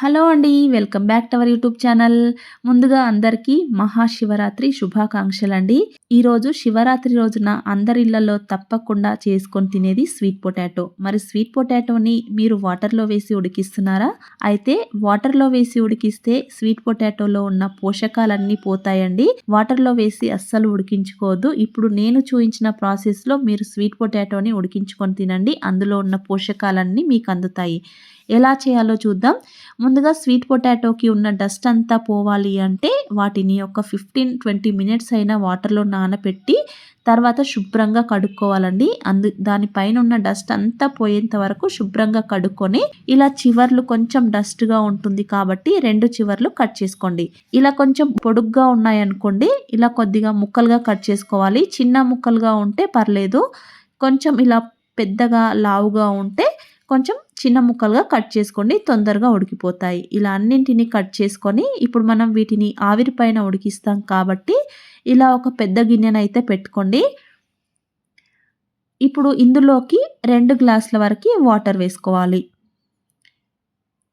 Hello అండి welcome back to our YouTube channel. ముందుగా అందరికీ మహాశివరాత్రి శుభాకాంక్షలు అండి ఈరోజు శివరాత్రి రోజున అందరి ఇళ్ళలో తప్పకుండా చేసుకొని తినేది స్వీట్ పొటాటో. మరి స్వీట్ పొటాటోని మీరు వాటర్లో వేసి ఉడికిస్తున్నారా? అయితే వాటర్లో వేసి ఉడికిస్తే స్వీట్ పొటాటోలో ఉన్న పోషకాలన్నీ పోతాయండి. వాటర్లో వేసి అస్సలు ఉడికించుకోవద్దు. ఇప్పుడు నేను చూపించిన ప్రాసెస్లో మీరు స్వీట్ పొటాటోని ఉడికించుకొని తినండి. అందులో ఉన్న పోషకాలన్నీ మీకు అందుతాయి. ఎలా చేయాలో చూద్దాం. ముందుగా స్వీట్ పొటాటోకి ఉన్న డస్ట్ అంతా పోవాలి అంటే వాటిని ఒక ఫిఫ్టీన్ ట్వంటీ మినిట్స్ అయినా వాటర్లో నానబెట్టి తర్వాత శుభ్రంగా కడుక్కోవాలండి. అందు దానిపైన ఉన్న డస్ట్ అంతా పోయేంత వరకు శుభ్రంగా కడుక్కొని ఇలా చివర్లు కొంచెం డస్ట్గా ఉంటుంది కాబట్టి రెండు చివర్లు కట్ చేసుకోండి. ఇలా కొంచెం పొడుగ్గా ఉన్నాయనుకోండి ఇలా కొద్దిగా ముక్కలుగా కట్ చేసుకోవాలి. చిన్న ముక్కలుగా ఉంటే పర్లేదు కొంచెం ఇలా పెద్దగా లావుగా ఉంటే కొంచెం చిన్న ముక్కలుగా కట్ చేసుకోండి తొందరగా ఉడికిపోతాయి. ఇలా అన్నింటినీ కట్ చేసుకొని ఇప్పుడు మనం వీటిని ఆవిరి పైన ఉడికిస్తాం కాబట్టి ఇలా ఒక పెద్ద గిన్నెనైతే పెట్టుకోండి. ఇప్పుడు ఇందులోకి రెండు గ్లాసుల వరకు వాటర్ వేసుకోవాలి.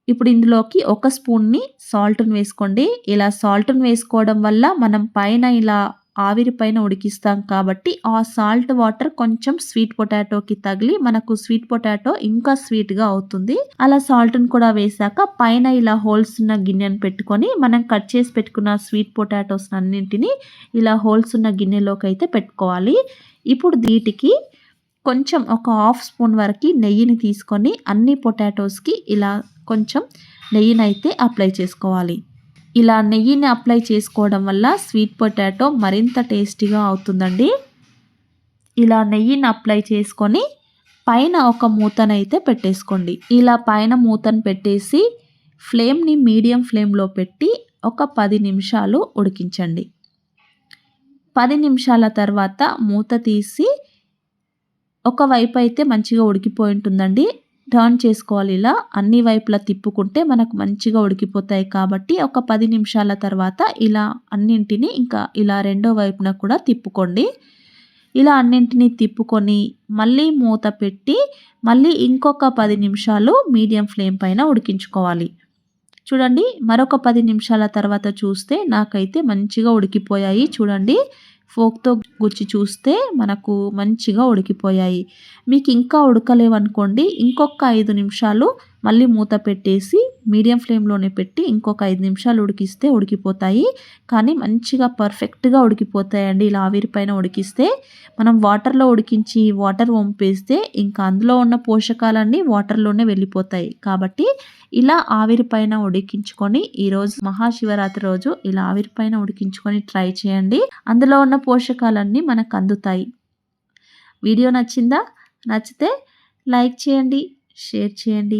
ఇప్పుడు ఇందులోకి ఒక స్పూన్ని సాల్ట్ని వేసుకోండి. ఇలా సాల్ట్ని వేసుకోవడం వల్ల మనం పైన ఇలా ఆవిరి పైన ఉడికిస్తాం కాబట్టి ఆ సాల్ట్ వాటర్ కొంచెం స్వీట్ పొటాటోకి తగిలి మనకు స్వీట్ పొటాటో ఇంకా స్వీట్గా అవుతుంది. అలా సాల్ట్ని కూడా వేసాక పైన ఇలా హోల్స్ ఉన్న గిన్నెను పెట్టుకొని మనం కట్ చేసి పెట్టుకున్న స్వీట్ పొటాటోస్ అన్నింటినీ ఇలా హోల్స్ ఉన్న గిన్నెలోకి అయితే పెట్టుకోవాలి. ఇప్పుడు వీటికి కొంచెం ఒక హాఫ్ స్పూన్ వరకు నెయ్యిని తీసుకొని అన్ని పొటాటోస్కి ఇలా కొంచెం నెయ్యిని అయితే అప్లై చేసుకోవాలి. ఇలా నెయ్యిని అప్లై చేసుకోవడం వల్ల స్వీట్ పొటాటో మరింత టేస్టీగా అవుతుందండి. ఇలా నెయ్యిని అప్లై చేసుకొని పైన ఒక మూతనైతే పెట్టేసుకోండి. ఇలా పైన మూతను పెట్టేసి ఫ్లేమ్ని మీడియం ఫ్లేమ్లో పెట్టి ఒక పది నిమిషాలు ఉడికించండి. పది నిమిషాల తర్వాత మూత తీసి ఒకవైపు అయితే మంచిగా ఉడికిపోయి ఉంటుందండి. టర్న్ చేసుకోవాలి. ఇలా అన్ని వైపులా తిప్పుకుంటే మనకు మంచిగా ఉడికిపోతాయి కాబట్టి ఒక పది నిమిషాల తర్వాత ఇలా అన్నింటినీ ఇంకా ఇలా రెండో వైపున కూడా తిప్పుకోండి. ఇలా అన్నింటినీ తిప్పుకొని మళ్ళీ మూత పెట్టి మళ్ళీ ఇంకొక పది నిమిషాలు మీడియం ఫ్లేమ్ పైన ఉడికించుకోవాలి. చూడండి మరొక పది నిమిషాల తర్వాత చూస్తే నాకైతే మంచిగా ఉడికిపోయాయి. చూడండి ఫోక్తో గుచ్చి చూస్తే మనకు మంచిగా ఉడికిపోయాయి. మీకు ఇంకా ఉడకలేవనుకోండి ఇంకొక ఐదు నిమిషాలు మళ్ళీ మూత పెట్టేసి మీడియం ఫ్లేమ్లోనే పెట్టి ఇంకొక ఐదు నిమిషాలు ఉడికిస్తే ఉడికిపోతాయి. కానీ మంచిగా పర్ఫెక్ట్గా ఉడికిపోతాయండి. ఇలా ఆవిరి పైన ఉడికిస్తే మనం వాటర్లో ఉడికించి వాటర్ వంపేస్తే ఇంకా అందులో ఉన్న పోషకాలన్నీ వాటర్లోనే వెళ్ళిపోతాయి. కాబట్టి ఇలా ఆవిరి పైన ఉడికించుకొని ఈరోజు మహాశివరాత్రి రోజు ఇలా ఆవిరి పైన ఉడికించుకొని ట్రై చేయండి. అందులో ఉన్న పోషకాలన్నీ మనకు అందుతాయి. వీడియో నచ్చిందా? నచ్చితే లైక్ చేయండి షేర్ చేయండి.